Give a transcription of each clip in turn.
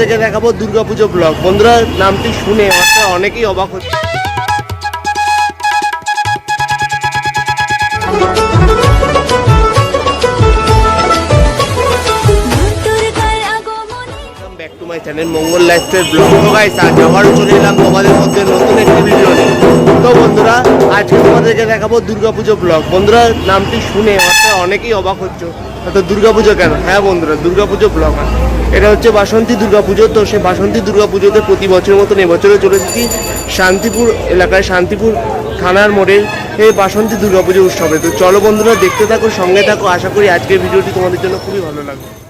তোমাদেরকে দেখাবো দুর্গাপুজো ব্লগ। বন্ধুরা, নামটি শুনে অনেকেই অবাক হচ্ছে। মঙ্গল লাইফের ব্লগ আজ আবারও চলে এলাম তোমাদের মধ্যে নতুন একটি ভিডিও নিয়ে। তো বন্ধুরা, আজকে তোমাদেরকে দেখাবো দুর্গাপুজো ব্লগ বন্ধুরা, নামটি শুনে অর্থাৎ অনেকেই অবাক হচ্ছে। তো দুর্গাপুজো কেন? হ্যাঁ বন্ধুরা, দুর্গাপুজো ব্লগ এটা হচ্ছে বাসন্তী দুর্গাপুজো। তো সে বাসন্তী দুর্গাপুজোতে প্রতি বছরের মতন এবছরে চলে এসেছি শান্তিপুর এলাকায়, শান্তিপুর থানার মোড়ে এই বাসন্তী দুর্গাপুজো উৎসবে। তো চলো বন্ধুরা, দেখতে থাকো, সঙ্গে থাকো। আশা করি আজকের ভিডিওটি তোমাদের জন্য খুবই ভালো লাগবে।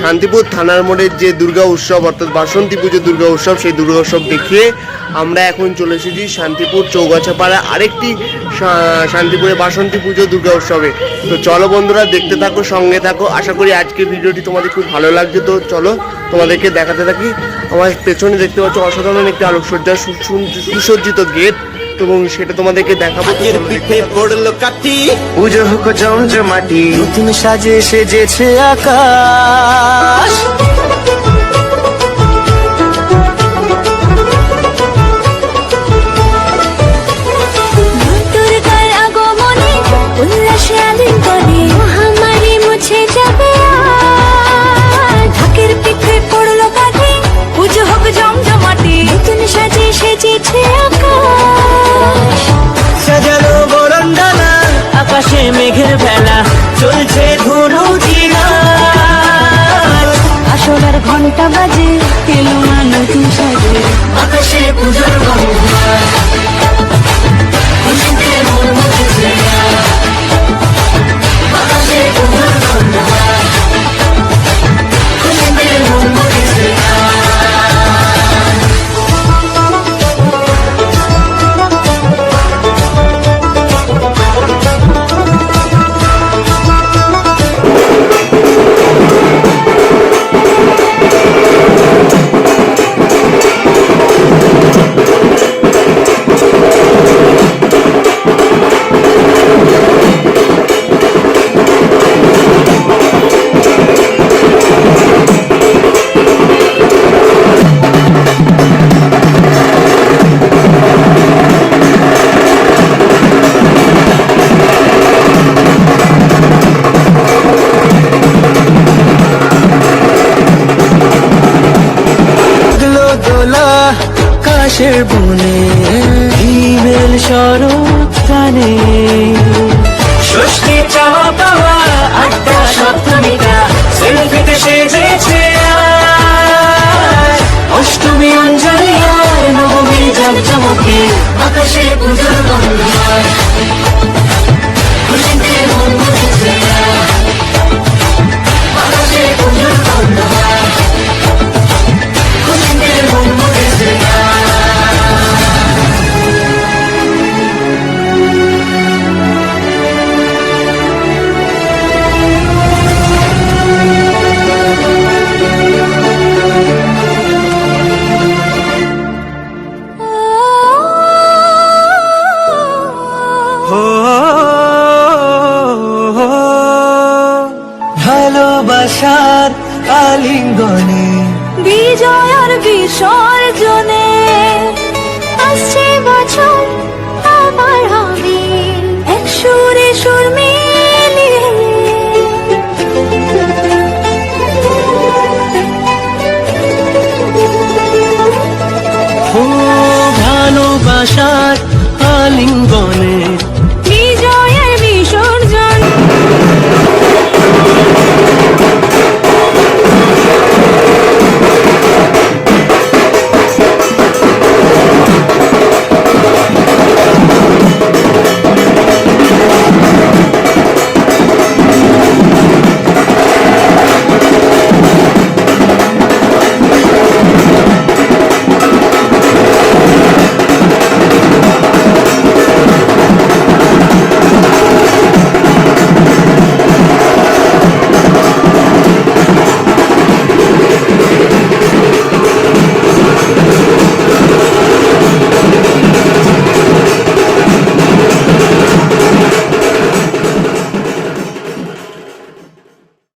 শান্তিপুর থানার মোড়ের যে দুর্গা উৎসব, অর্থাৎ বাসন্তী পুজো দুর্গা উৎসব, সেই দুর্গা উৎসব দেখিয়ে আমরা এখন চলে এসেছি শান্তিপুর চৌগাছাপাড়া আরেকটি শান্তিপুরে বাসন্তী পুজো দুর্গা উৎসবে। তো চলো বন্ধুরা, দেখতে থাকো, সঙ্গে থাকো। আশা করি আজকের ভিডিওটি তোমাদের খুব ভালো লাগছে। তো চলো তোমাদেরকে দেখাতে থাকি। আমার পেছনে দেখতে পাচ্ছ অসাধারণ একটি আলোকসজ্জা সুসজ্জিত গেট। এবং সেটা তোমাদেরকে দেখাবো। পিঠে পড়ল কাটি পুজো হোক জমজমাটি নতুন সাজে সেজেছে আকাশ। কাশের বনে ইমেল শরৎ কানে। ষষ্ঠী চাওয়া পাওয়া আড্ডা সপ্তমীটা আশার আলিঙ্গনে। বিজয়ার বিসর্জনে। আসছে বছর আবার আমি এক সুরে সুর মিলিয়ে। ভালোবাসার আলিঙ্গ